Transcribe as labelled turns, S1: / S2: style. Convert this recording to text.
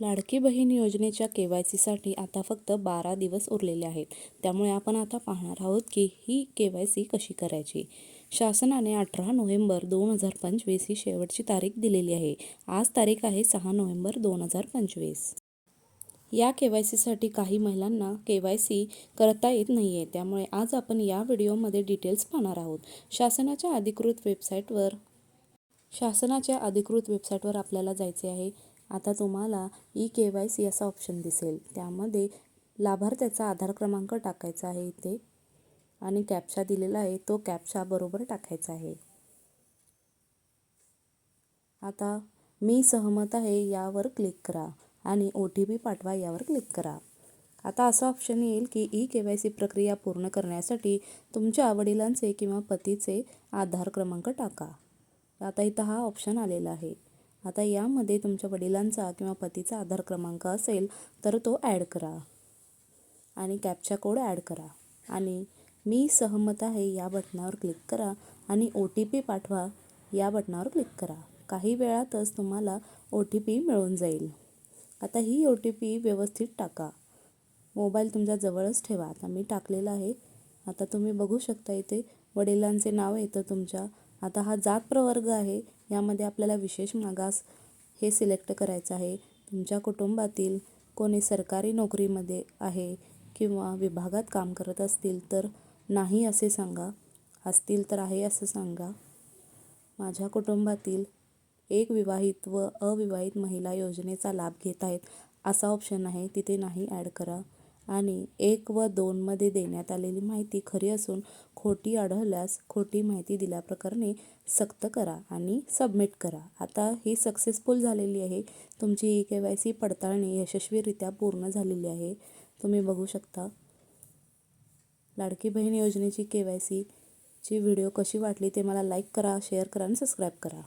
S1: लाडकी बहीण योजनेच्या के वाय सीसाठी आता फक्त बारा दिवस उरलेले आहेत. त्यामुळे आपण आता पाहणार आहोत की ही के वाय सी कशी करायची? शासनाने अठरा नोव्हेंबर दोन हजार पंचवीस ही शेवटची तारीख दिलेली आहे. आज तारीख आहे सहा नोव्हेंबर दोन हजार पंचवीस. या के वाय सीसाठी काही महिलांना के वाय सी करता येत नाही आहे त्यामुळे आज आपण या व्हिडिओमध्ये डिटेल्स पाहणार आहोत. शासनाच्या अधिकृत वेबसाईटवर शासनाच्या अधिकृत वेबसाईटवर आपल्याला जायचे आहे. आता तुम्हाला ई के वाय सी असा ऑप्शन दिसेल. त्यामध्ये लाभार्थ्याचा आधार क्रमांक टाकायचा आहे इथे आणि कॅप्चा दिलेला आहे तो कॅप्चा बरोबर टाकायचा आहे. आता मी सहमत आहे यावर क्लिक करा आणि ओ टी पी पाठवा यावर क्लिक करा. आता असं ऑप्शन येईल की ई के वाय सी प्रक्रिया पूर्ण करण्यासाठी तुमच्या वडिलांचे किंवा पतीचे आधार क्रमांक टाका. आता इथं हा ऑप्शन आलेला आहे. आता यामध्ये तुमच्या वडिलांचा किंवा पतीचा आधार क्रमांक असेल तर तो ॲड करा. आणि कॅप्चा कोड ॲड करा. आणि मी सहमत आहे या बटनावर क्लिक करा आणि ओ टी पी पाठवा या बटनावर क्लिक करा. काही वेळातच तुम्हाला ओ टी पी मिळून जाईल. आता ही ओ टी पी व्यवस्थित टाका. मोबाईल तुमच्या जवळच ठेवा. आता मी टाकलेला आहे. आता तुम्ही बघू शकता इथे वडिलांचे नाव येतं तुमच्या आता हा जात प्रवर्ग आहे यामध्ये आपल्याला विशेष मागास हे सिलेक्ट करायचं आहे. तुमच्या कुटुंबातील कोणी सरकारी नोकरीमध्ये आहे किंवा विभागात काम करत असतील तर नाही असे सांगा. असतील तर आहे असं सांगा. माझ्या कुटुंबातील एक विवाहित व अविवाहित महिला योजनेचा लाभ घेत आहेत. असा ऑप्शन आहे तिथे नाही ॲड करा. आणि एक व दोनमध्ये देण्यात आलेली माहिती खरी असून खोटी आढळल्यास खोटी माहिती दिल्याप्रकरणी सक्त करा आणि सबमिट करा. आता ही सक्सेसफुल झालेली आहे. तुमची ई के वाय सी पडताळणी यशस्वीरित्या पूर्ण झालेली आहे. तुम्ही बघू शकता. लाडकी बहीण योजनेची के वाय सीची व्हिडिओ कशी वाटली ते मला लाईक करा शेअर करा आणि सबस्क्राईब करा.